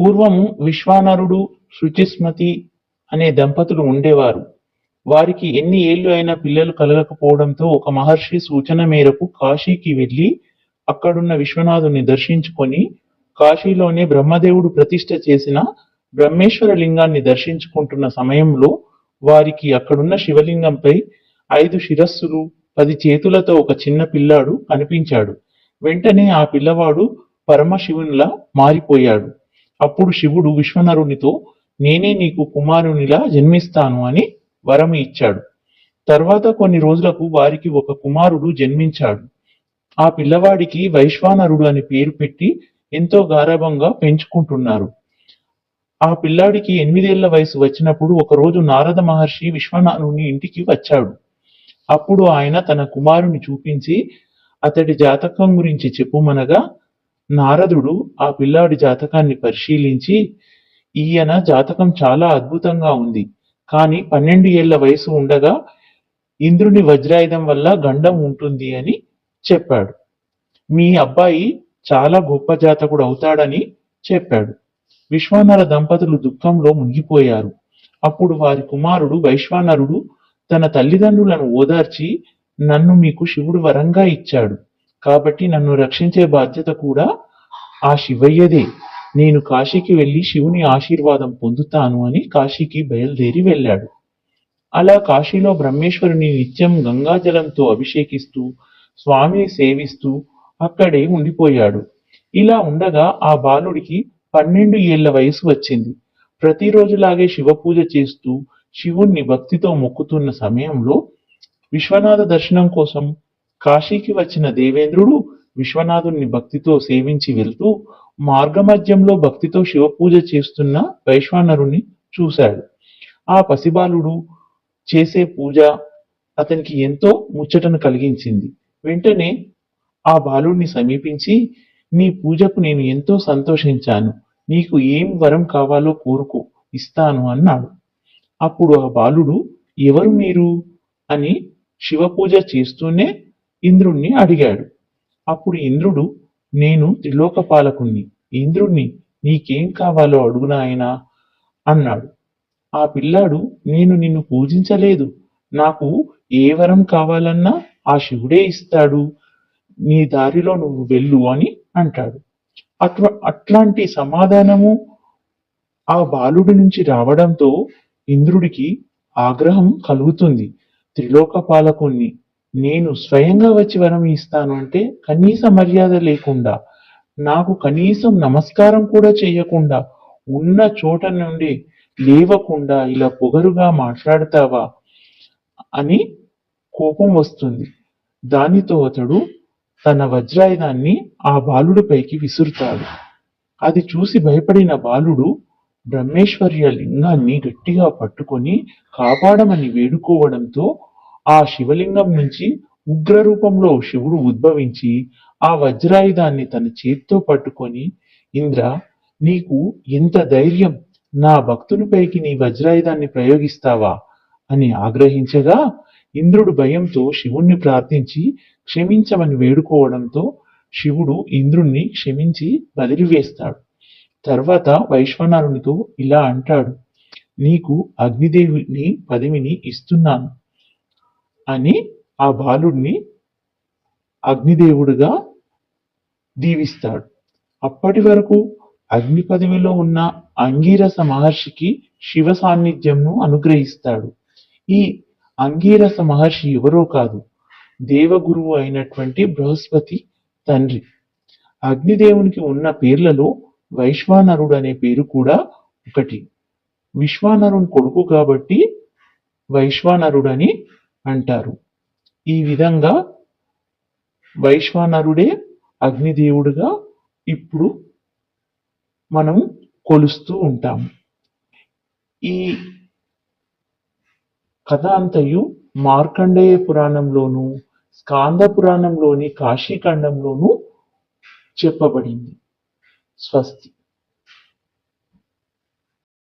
పూర్వము విశ్వానరుడు శుచిస్మతి అనే దంపతులు ఉండేవారు. వారికి ఎన్ని ఏళ్ళు అయినా పిల్లలు కలగకపోవడంతో ఒక మహర్షి సూచన మేరకు కాశీకి వెళ్ళి అక్కడున్న విశ్వనాథుని దర్శించుకొని కాశీలోనే బ్రహ్మదేవుడు ప్రతిష్ఠ చేసిన బ్రహ్మేశ్వర లింగాన్ని దర్శించుకుంటున్న సమయంలో వారికి అక్కడున్న శివలింగంపై ఐదు శిరస్సులు పది చేతులతో ఒక చిన్న పిల్లాడు కనిపించాడు. వెంటనే ఆ పిల్లవాడు పరమశివునిలా మారిపోయాడు. అప్పుడు శివుడు విశ్వనరునితో నేనే నీకు కుమారునిలా జన్మిస్తాను అని వరం ఇచ్చాడు. తర్వాత కొన్ని రోజులకు వారికి ఒక కుమారుడు జన్మించాడు. ఆ పిల్లవాడికి వైశ్వానరుడు అని పేరు పెట్టి ఎంతో గారాభంగా పెంచుకుంటున్నారు. ఆ పిల్లాడికి ఎనిమిదేళ్ళ వయసు వచ్చినప్పుడు ఒకరోజు నారద మహర్షి విశ్వనాథుని ఇంటికి వచ్చాడు. అప్పుడు ఆయన తన కుమారుని చూపించి అతడి జాతకం గురించి చెప్పుమనగా నారదుడు ఆ పిల్లాడి జాతకాన్ని పరిశీలించి ఈయన జాతకం చాలా అద్భుతంగా ఉంది. కానీ పన్నెండు ఏళ్ళ వయసు ఉండగా ఇంద్రుని వజ్రాయుధం వల్ల గండం ఉంటుంది అని చెప్పాడు. మీ అబ్బాయి చాలా గొప్ప జాతకుడు అవుతాడని చెప్పాడు. విశ్వానర దంపతులు దుఃఖంలో మునిగిపోయారు. అప్పుడు వారి కుమారుడు వైశ్వానరుడు తన తల్లిదండ్రులను ఓదార్చి నన్ను మీకు శివుడు వరంగా ఇచ్చాడు. కాబట్టి నన్ను రక్షించే బాధ్యత కూడా ఆ శివయ్యదే. నేను కాశీకి వెళ్ళి శివుని ఆశీర్వాదం పొందుతాను అని కాశీకి బయలుదేరి వెళ్ళాడు. అలా కాశీలో బ్రహ్మేశ్వరుని నిత్యం గంగాజలంతో అభిషేకిస్తూ స్వామిని సేవిస్తూ అక్కడే ఉండిపోయాడు. ఇలా ఉండగా ఆ బాలుడికి పన్నెండు ఏళ్ళ వయసు వచ్చింది. ప్రతిరోజులాగే శివ పూజ చేస్తూ శివుణ్ణి భక్తితో మొక్కుతున్న సమయంలో విశ్వనాథ దర్శనం కోసం కాశీకి వచ్చిన దేవేంద్రుడు విశ్వనాథుణ్ణి భక్తితో సేవించి వెళ్తూ మార్గమధ్యంలో భక్తితో శివ పూజ చేస్తున్న వైశ్వానరుని చూశాడు. ఆ పసిబాలుడు చేసే పూజ అతనికి ఎంతో ముచ్చటను కలిగించింది. వెంటనే ఆ బాలుడిని సమీపించి నీ పూజకు నేను ఎంతో సంతోషించాను. నీకు ఏం వరం కావాలో కోరుకో ఇస్తాను అన్నాడు. అప్పుడు ఆ బాలుడు ఎవరు మీరు? అని శివ పూజ చేస్తూనే ఇంద్రుణ్ణి అడిగాడు. అప్పుడు ఇంద్రుడు నేను త్రిలోకపాలకుణ్ణి. ఇంద్రుణ్ణి నీకేం కావాలో అడుగు నాయనా అన్నాడు. ఆ పిల్లాడు నేను నిన్ను పూజించలేదు. నాకు ఏ వరం కావాలన్నా ఆ శివుడే ఇస్తాడు. నీ దారిలో నువ్వు వెళ్ళు అని అంటాడు. అట్లా అట్లాంటి సమాధానము ఆ బాలుడి నుంచి రావడంతో ఇంద్రుడికి ఆగ్రహం కలుగుతుంది. త్రిలోక పాలకుణ్ణి నేను స్వయంగా వచ్చి వరం ఇస్తాను అంటే కనీస మర్యాద లేకుండా నాకు కనీసం నమస్కారం కూడా చేయకుండా ఉన్న చోట నుండి లేవకుండా ఇలా పొగరుగా మాట్లాడతావా అని కోపం వస్తుంది. దానితో అతడు తన వజ్రాయుధాన్ని ఆ బాలుడిపైకి విసురుతాడు. అది చూసి భయపడిన బాలుడు బ్రహ్మేశ్వర్య లింగాన్ని గట్టిగా పట్టుకొని కాపాడమని వేడుకోవడంతో ఆ శివలింగం నుంచి ఉగ్ర రూపంలో శివుడు ఉద్భవించి ఆ వజ్రాయుధాన్ని తన చేత్తో పట్టుకొని ఇంద్ర నీకు ఎంత ధైర్యం నా భక్తునిపైకి నీ వజ్రాయుధాన్ని ప్రయోగిస్తావా? అని ఆగ్రహించగా ఇంద్రుడు భయంతో శివుణ్ణి ప్రార్థించి క్షమించమని వేడుకోవడంతో శివుడు ఇంద్రుణ్ణి క్షమించి వదిలివేస్తాడు. తర్వాత వైశ్వనారునితో ఇలా అంటాడు నీకు అగ్నిదేవుని పదవిని ఇస్తున్నాను. అని ఆ బాలుడిని అగ్నిదేవుడుగా దీవిస్తాడు. అప్పటి వరకు అగ్ని పదవిలో ఉన్న అంగీరస మహర్షికి శివ సాన్నిధ్యంను అనుగ్రహిస్తాడు. ఈ అంగీరస మహర్షి ఎవరో కాదు దేవగురువు అయినటువంటి బృహస్పతి తండ్రి. అగ్నిదేవునికి ఉన్న పేర్లలో వైశ్వానరుడు అనే పేరు కూడా ఒకటి. విశ్వానరుని కొడుకు కాబట్టి వైశ్వానరుడని అంటారు. ఈ విధంగా వైశ్వానరుడే అగ్నిదేవుడుగా ఇప్పుడు మనం కొలుస్తూ ఉంటాము. ఈ కథ అంతయు మార్కండేయ పురాణంలోను స్కాంద పురాణంలోని కాశీఖండంలోను చెప్పబడింది. స్వస్తి.